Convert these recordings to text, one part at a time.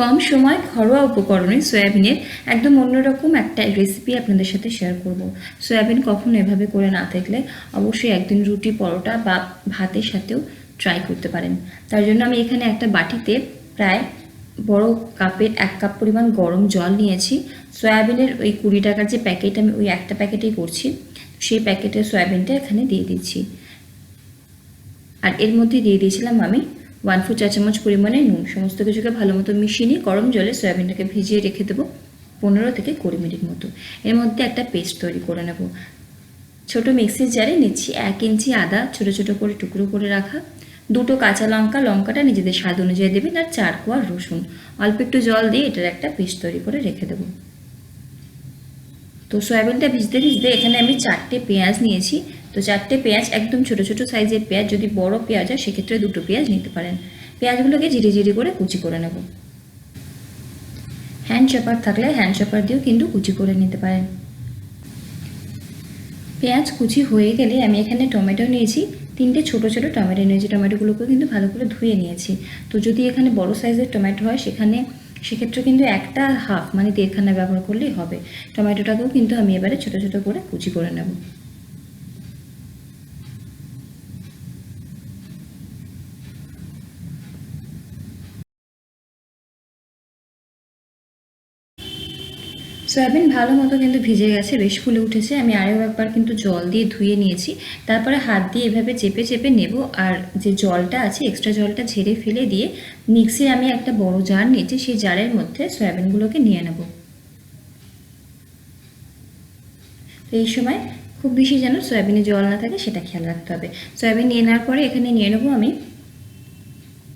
কম সময় ঘরোয়া উপকরণে সয়াবিনের একদম অন্যরকম একটা রেসিপি আপনাদের সাথে শেয়ার করব। সয়াবিন কখনো এভাবে করে না থাকলে অবশ্যই একদিন রুটি, পরোটা বা ভাতের সাথেও ট্রাই করতে পারেন। তার জন্য আমি এখানে একটা বাটিতে প্রায় বড় কাপের এক কাপ পরিমাণ গরম জল নিয়েছি। সয়াবিনের ওই কুড়ি টাকার যে প্যাকেট আমি ওই একটা প্যাকেটেই করছি, সেই প্যাকেটের সয়াবিনটা এখানে দিয়ে দিচ্ছি। আর এর মধ্যে দিয়ে দিয়েছিলাম আমি ওয়ান ফোর চা চামচ পরিমাণে নুন। সমস্ত কিছুকে ভালো মতো মিশিয়ে নিয়ে গরম জলে সয়াবিনটাকে ভিজিয়ে রেখে দেবো পনেরো থেকে কুড়ি মিনিট মতো। এর মধ্যে একটা পেস্ট তৈরি করে নেব। ছোট মিক্সির জারে নিচ্ছি এক ইঞ্চি আদা, ছোট ছোট করে টুকরো করে রাখা। দুটো কাঁচা লঙ্কা, লঙ্কাটা নিজেদের স্বাদ অনুযায়ী দেবেন, আর চার কোয়া রসুন। অল্প একটু জল দিয়ে এটার একটা পেস্ট তৈরি করে রেখে দেবো। তো সয়াবিনটা ভিজতে ভিজতে এখানে আমি চারটে পেঁয়াজ নিয়েছি। তো চারটে পেঁয়াজ একদম ছোট ছোট সাইজের পেঁয়াজ, যদি বড় পেঁয়াজ হয়, সেক্ষেত্রে দুটো পেঁয়াজ নিতে পারেন। পেঁয়াজগুলোকে জিরে জিরে করে কুচি করে নেব। হ্যান্ড চপার থাকলে হ্যান্ড চপার দিয়েও কিন্তু কুচি করে নিতে পারেন। পেঁয়াজ কুচি হয়ে গেলে আমি এখানে টমেটো নিয়েছি, তিনটে ছোট ছোট টমেটো নিয়েছি। টমেটোগুলোকে কিন্তু ভালো করে ধুয়ে নিয়েছি। তো যদি এখানে বড় সাইজের টমেটো হয়, সেখানে সেক্ষেত্রে কিন্তু একটা হাফ মানে দেড়খানা ব্যবহার করলেই হবে। টমেটোটাকেও কিন্তু আমি এবারে ছোট ছোট করে কুচি করে নেব। সয়াবিন ভালো মতো কিন্তু ভিজে গেছে, বেশ ফুলে উঠেছে। আমি আরও একবার কিন্তু জল দিয়ে ধুয়ে নিয়েছি। তারপরে হাত দিয়ে এভাবে চেপে চেপে নেব আর যে জলটা আছে এক্সট্রা জলটা ঝেড়ে ফেলে দিয়ে মিক্সির আমি একটা বড় জার নিয়েছি, সেই জারের মধ্যে সয়াবিনগুলোকে নিয়ে নেব। তো এই সময় খুব বেশি যেন সয়াবিনে জল না থাকে, সেটা খেয়াল রাখতে হবে। সয়াবিন নিয়ে নেওয়ার পরে এখানে নিয়ে নেব আমি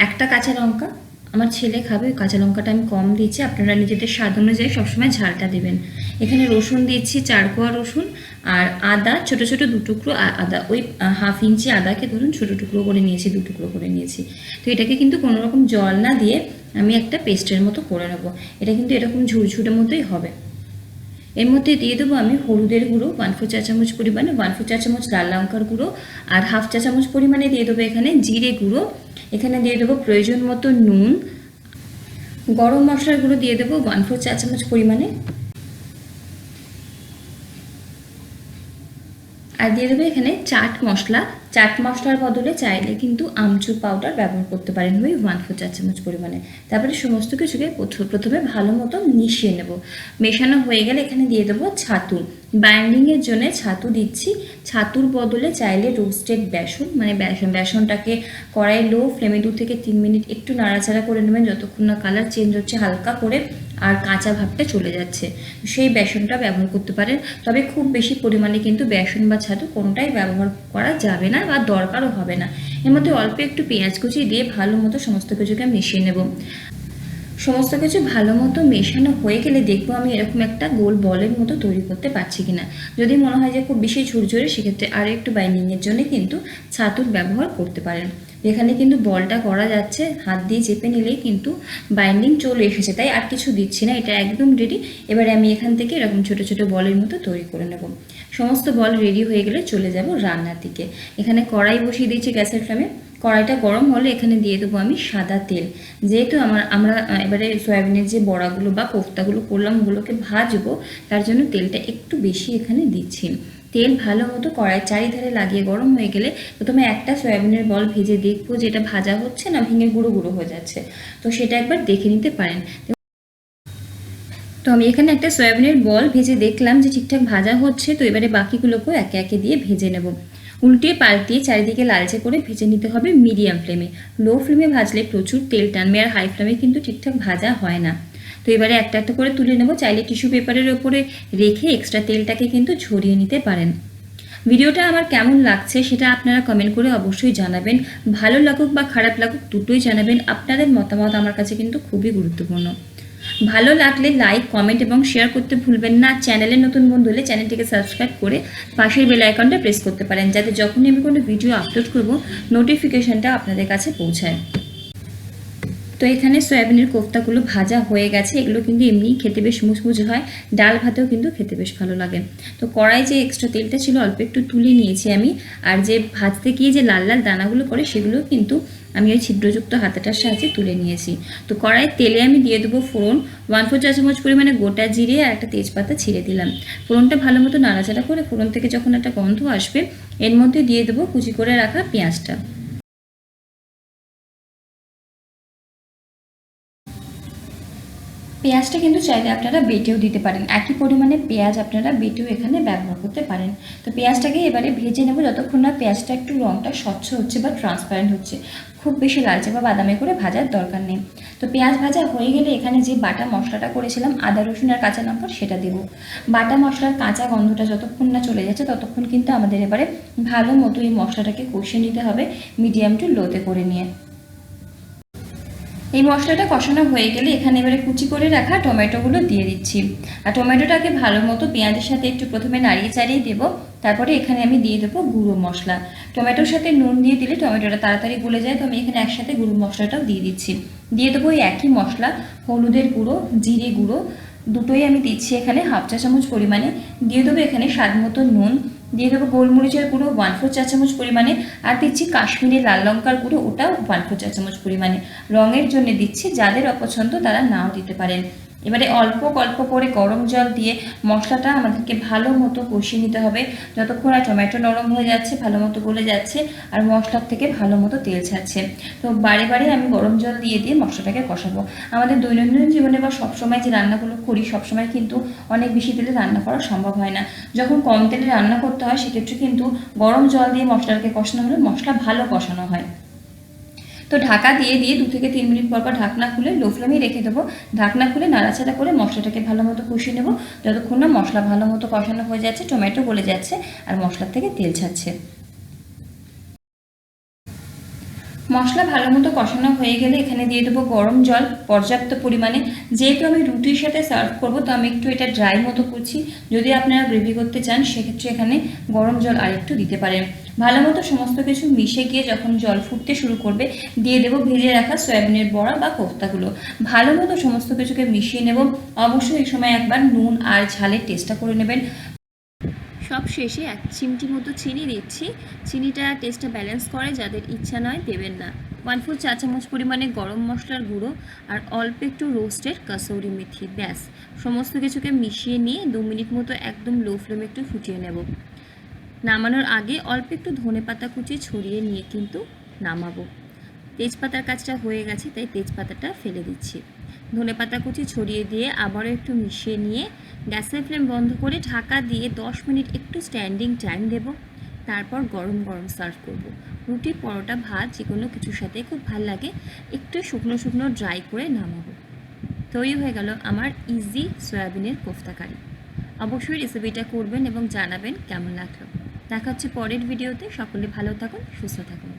একটা কাঁচা লঙ্কা আমার ছেলে খাবে, কাঁচা লঙ্কাটা আমি কম দিচ্ছি, আপনারা নিজেদের স্বাদ অনুযায়ী সবসময় ঝালটা দেবেন। এখানে রসুন দিচ্ছি, চার কোয়া রসুন আর আদা, ছোট ছোটো দু টুকরো আদা, ওই হাফ ইঞ্চি আদাকে ধরুন ছোটো টুকরো করে নিয়েছি, দু টুকরো করে নিয়েছি। তো এটাকে কিন্তু কোনো রকম জল না দিয়ে আমি একটা পেস্টের মতো করে নেব। এটা কিন্তু এরকম ঝুরঝুরের মতোই হবে। এর মধ্যে দিয়ে দেবো আমি হলুদের গুঁড়ো ওয়ান ফোর চা চামচ পরিমাণে ওয়ান ফোর চা চামচ লাল লঙ্কার গুঁড়ো আর হাফ চা চামচ পরিমাণে দিয়ে দেবো এখানে জিরে গুঁড়ো। এখানে দিয়ে দেবো প্রয়োজন মতো নুন। গরম মশলার গুঁড়ো দিয়ে দেবো ওয়ান ফোর চা চামচ পরিমাণে। আর দিয়ে দেবে এখানে চাট মশলা। চাট মশলার বদলে চাইলে কিন্তু আমচুর পাউডার ব্যবহার করতে পারেন। ওই ওয়ান ফোর চা চামচ পরিমাণে। তারপরে সমস্ত কিছুকে প্রথমে ভালো মতো মিশিয়ে নেব। মেশানো হয়ে গেলে এখানে দিয়ে দেবো ছাতু। বাইন্ডিংয়ের জন্য ছাতু দিচ্ছি। ছাতুর বদলে চাইলে রোস্টেড বেসন মানে বেসন, বেসনটাকে কড়াই লো ফ্লেমে দু থেকে তিন মিনিট একটু নাড়াচাড়া করে নেবেন। যতক্ষণ না কালার চেঞ্জ হচ্ছে, হালকা করে আর কাঁচা ভাবটা চলে যাচ্ছে। সেই বেসনটা ব্যবহার করতে পারেন। তবে খুব বেশি পরিমাণে কিন্তু বেসন বা ছাতু কোনটাই ব্যবহার করা যাবে না বা দরকারও হবে না। এর মধ্যে অল্প একটু পেঁয়াজ কুচি দিয়ে ভালো মতো সমস্ত কিছুকে মিশিয়ে নেব। সমস্ত কিছু ভালো মতো মেশানো হয়ে গেলে দেখব আমি এরকম একটা গোল বলের মতো তৈরি করতে পারছি কিনা। যদি মনে হয় যে খুব বেশি ঝুরঝুরে, সেক্ষেত্রে আরও একটু বাইন্ডিংয়ের জন্য কিন্তু ছাতুর ব্যবহার করতে পারেন। এখানে কিন্তু বলটা করা যাচ্ছে, হাত দিয়ে চেপে নিলেই কিন্তু বাইন্ডিং চলে এসেছে। তাই আর কিছু দিচ্ছি না, এটা একদম রেডি এবারে আমি এখান থেকে এরকম ছোট ছোট বলের মতো তৈরি করে নেব। সমস্ত বল রেডি হয়ে গেলে চলে যাব রান্নার দিকে। এখানে কড়াই বসিয়ে দিয়েছি গ্যাসের ফ্লেমে। কড়াইটা গরম হলে এখানে দিয়ে দেবো আমি সাদা তেল। যেহেতু আমার, আমরা এবারে সয়াবিনের যে বড়াগুলো বা কোফতাগুলো করলাম, ওগুলোকে ভাজবো, তার জন্য তেলটা একটু বেশি এখানে দিচ্ছি। তেল ভালো মতো কড়াই চারিধারে লাগিয়ে গরম হয়ে গেলে প্রথমে একটা সয়াবিনের বল ভেজে দেখব যে এটা ভাজা হচ্ছে না ভেঙে গুঁড়ো গুঁড়ো হয়ে যাচ্ছে। তো সেটা একবার দেখে নিতে পারেন। তো আমি এখানে একটা সয়াবিনের বল ভেজে দেখলাম যে ঠিকঠাক ভাজা হচ্ছে, তো এবারে বাকিগুলোকেও একে একে দিয়ে ভেজে নেব। উল্টে পাল্টিয়ে চারিদিকে লালচে করে ভেজে নিতে হবে মিডিয়াম ফ্লেমে। লো ফ্লেমে ভাজলে প্রচুর তেল টানবে আর হাই ফ্লেমে কিন্তু ঠিকঠাক ভাজা হয় না। তো এবারে একটা একটা করে তুলে নেব। চাইলে টিস্যু পেপারের ওপরে রেখে এক্সট্রা তেলটাকে কিন্তু ঝরিয়ে নিতে পারেন। ভিডিওটা আমার কেমন লাগছে সেটা আপনারা কমেন্ট করে অবশ্যই জানাবেন। ভালো লাগুক বা খারাপ লাগুক দুটোই জানাবেন। আপনাদের মতামত আমার কাছে কিন্তু খুবই গুরুত্বপূর্ণ। ভালো লাগলে লাইক কমেন্ট এবং শেয়ার করতে ভুলবেন না। চ্যানেলে নতুন বন্ধু হলে চ্যানেলটিকে সাবস্ক্রাইব করে পাশের বেল আইকনটা প্রেস করতে পারেন। যাতে যখনই আমি কোনো ভিডিও আপলোড করব নোটিফিকেশনটা আপনাদের কাছে পৌঁছায়। তো এখানে সয়াবিনের কোফতাগুলো ভাজা হয়ে গেছে। এগুলো কিন্তু এমনি খেতে বেশ মুচমুচে হয়। ডাল ভাতেও কিন্তু খেতে বেশ ভালো লাগে। তো কড়াই যে এক্সট্রা তেলটা ছিল, অল্প একটু তুলে নিয়েছি আমি। আর যে ভাজতে গিয়ে যে লাল লাল দানাগুলো করে সেগুলো কিন্তু আমি ওই ছিদ্রযুক্ত হাতাটার সাহায্যে তুলে নিয়েছি। তো কড়াইয়ের তেলে আমি দিয়ে দেবো ফোড়ন। ওয়ান ফোর চা চামচ পরিমাণে গোটা জিরে আর একটা তেজপাতা ছিঁড়ে দিলাম। ফোড়নটা ভালো মতো নাড়াচাড়া করে ফোড়ন থেকে যখন একটা গন্ধ আসবে, এর মধ্যে দিয়ে দেবো কুচি করে রাখা পেঁয়াজটা। পেঁয়াজটা কিন্তু চাইলে আপনারা বেটেও দিতে পারেন। একই পরিমাণে পেঁয়াজ আপনারা বেটেও এখানে ব্যবহার করতে পারেন। তো পেঁয়াজটাকে এবারে ভেজে নেব যতক্ষণ না পেঁয়াজটা একটু রঙটা স্বচ্ছ হচ্ছে বা ট্রান্সপারেন্ট হচ্ছে। খুব বেশি লালচে বা বাদামে করে ভাজার দরকার নেই। তো পেঁয়াজ ভাজা হয়ে গেলে এখানে যে বাটা মশলাটা করেছিলাম, আদা, রসুন আর কাঁচা লঙ্কা সেটা দেব। বাটা মশলার কাঁচা গন্ধটা যতক্ষণ না চলে যাচ্ছে, ততক্ষণ কিন্তু আমাদের এবারে ভালো মতো এই মশলাটাকে কষিয়ে নিতে হবে মিডিয়াম টু লোতে করে নিয়ে। এই মশলাটা কষানো হয়ে গেলে এখানে এবারে কুচি করে রাখা টমেটোগুলো দিয়ে দিচ্ছি। আর টমেটোটাকে ভালো মতো পেঁয়াজের সাথে একটু প্রথমে নাড়িয়ে চাড়িয়ে দেবো। তারপরে এখানে আমি দিয়ে দেবো গুঁড়ো মশলা। টমেটোর সাথে নুন দিয়ে দিলে টমেটোটা তাড়াতাড়ি গলে যায়, তো আমি এখানে একসাথে গুঁড়ো মশলাটাও দিয়ে দিচ্ছি। দিয়ে দেবো এই একই মশলা, হলুদের গুঁড়ো, জিরে গুঁড়ো, দুটোই আমি দিচ্ছি এখানে হাফ চা চামচ পরিমাণে। দিয়ে দেবো এখানে স্বাদ মতো নুন দিয়ে দেবো গোলমরিচের গুঁড়ো ওয়ান ফোর চা চামচ পরিমাণে, আর দিচ্ছি কাশ্মীরি লাল লঙ্কার গুঁড়ো, ওটাও ওয়ান ফোর চা চামচ পরিমাণে। রঙের জন্য দিচ্ছি যাদের অপছন্দ তারা নাও দিতে পারেন। এবারে অল্প অল্প করে গরম জল দিয়ে মশলাটা আমাদেরকে ভালো মতো কষিয়ে নিতে হবে। যতক্ষণ আর টমেটো নরম হয়ে যাচ্ছে, ভালো মতো গলে যাচ্ছে, আর মশলার থেকে ভালো মতো তেল ছাড়ছে। তো বারে বারে আমি গরম জল দিয়ে দিয়ে মশলাটাকে কষাবো। আমাদের দৈনন্দিন জীবনে বা সবসময় যে রান্নাগুলো করি, সবসময় কিন্তু অনেক বেশি তেলে রান্না করা সম্ভব হয় না। যখন কম তেলে রান্না করতে হয়, সেক্ষেত্রে কিন্তু গরম জল দিয়ে মশলাটাকে কষানো হলে মশলা ভালো কষানো হয়। তো ঢাকা দিয়ে দিয়ে দু থেকে তিন মিনিট পর পর ঢাকনা খুলে লো ফ্লেমে রেখে দেবো। ঢাকনা খুলে নাড়াচাড়া করে মশলাটাকে ভালো মতো কষিয়ে নেব। যতক্ষণ না মশলা ভালো মতো কষানো হয়ে যাচ্ছে, টমেটো গলে যাচ্ছে আর মশলার থেকে তেল ছাড়ছে। মশলা ভালো মতো কষানো হয়ে গেলে এখানে দিয়ে দেবো গরম জল। পর্যাপ্ত পরিমাণে। যেহেতু আমি রুটির সাথে সার্ভ করব, তো আমি একটু এটা ড্রাই মতো করছি। যদি আপনারা গ্রেভি করতে চান, সেক্ষেত্রে এখানে গরম জল আরেকটু দিতে পারেন। ভালো মতো সমস্ত কিছু মিশে গিয়ে যখন জল ফুটতে শুরু করবে, দিয়ে দেবো ভেজে রাখা সয়াবিনের বড়া বা কোফতাগুলো। ভালো মতো সমস্ত কিছুকে মিশিয়ে নেব। অবশ্যই এই সময় একবার নুন আর ঝালের টেস্টটা করে নেবেন। সব শেষে এক চিমটি মতো চিনি দিচ্ছি। চিনিটা টেস্টটা ব্যালেন্স করে, যাদের ইচ্ছা নয় দেবেন না। ওয়ান ফোর চা চামচ পরিমাণে গরম মশলার গুঁড়ো আর অল্প একটু রোস্টেড কাসৌরি মেথি, ব্যাস। সমস্ত কিছুকে মিশিয়ে নিয়ে দু মিনিট মতো একদম লো ফ্লেমে একটু ফুটিয়ে নেব। নামানোর আগে অল্প একটু ধনে পাতা কুচি ছড়িয়ে নিয়ে কিন্তু নামাবো। তেজপাতার কাজটা হয়ে গেছে, তাই তেজপাতাটা ফেলে দিচ্ছি। ধনে পাতা কুচি ছড়িয়ে দিয়ে আবারও একটু মিশিয়ে নিয়ে গ্যাসের ফ্লেম বন্ধ করে ঢাকা দিয়ে দশ মিনিট একটু স্ট্যান্ডিং টাইম দেব। তারপর গরম গরম সার্ভ করব। রুটি পরোটা, ভাত, যে কোনো কিছুর সাথে খুব ভালো লাগে, একটু শুকনো শুকনো ড্রাই করে নামাবো। তৈরি হয়ে গেল আমার ইজি সয়াবিনের কোফতা কারি। অবশ্যই রেসিপিটা করবেন এবং জানাবেন কেমন লাগল। দেখা হচ্ছে পরের ভিডিওতে। সকলে ভালো থাকুন সুস্থ থাকুন।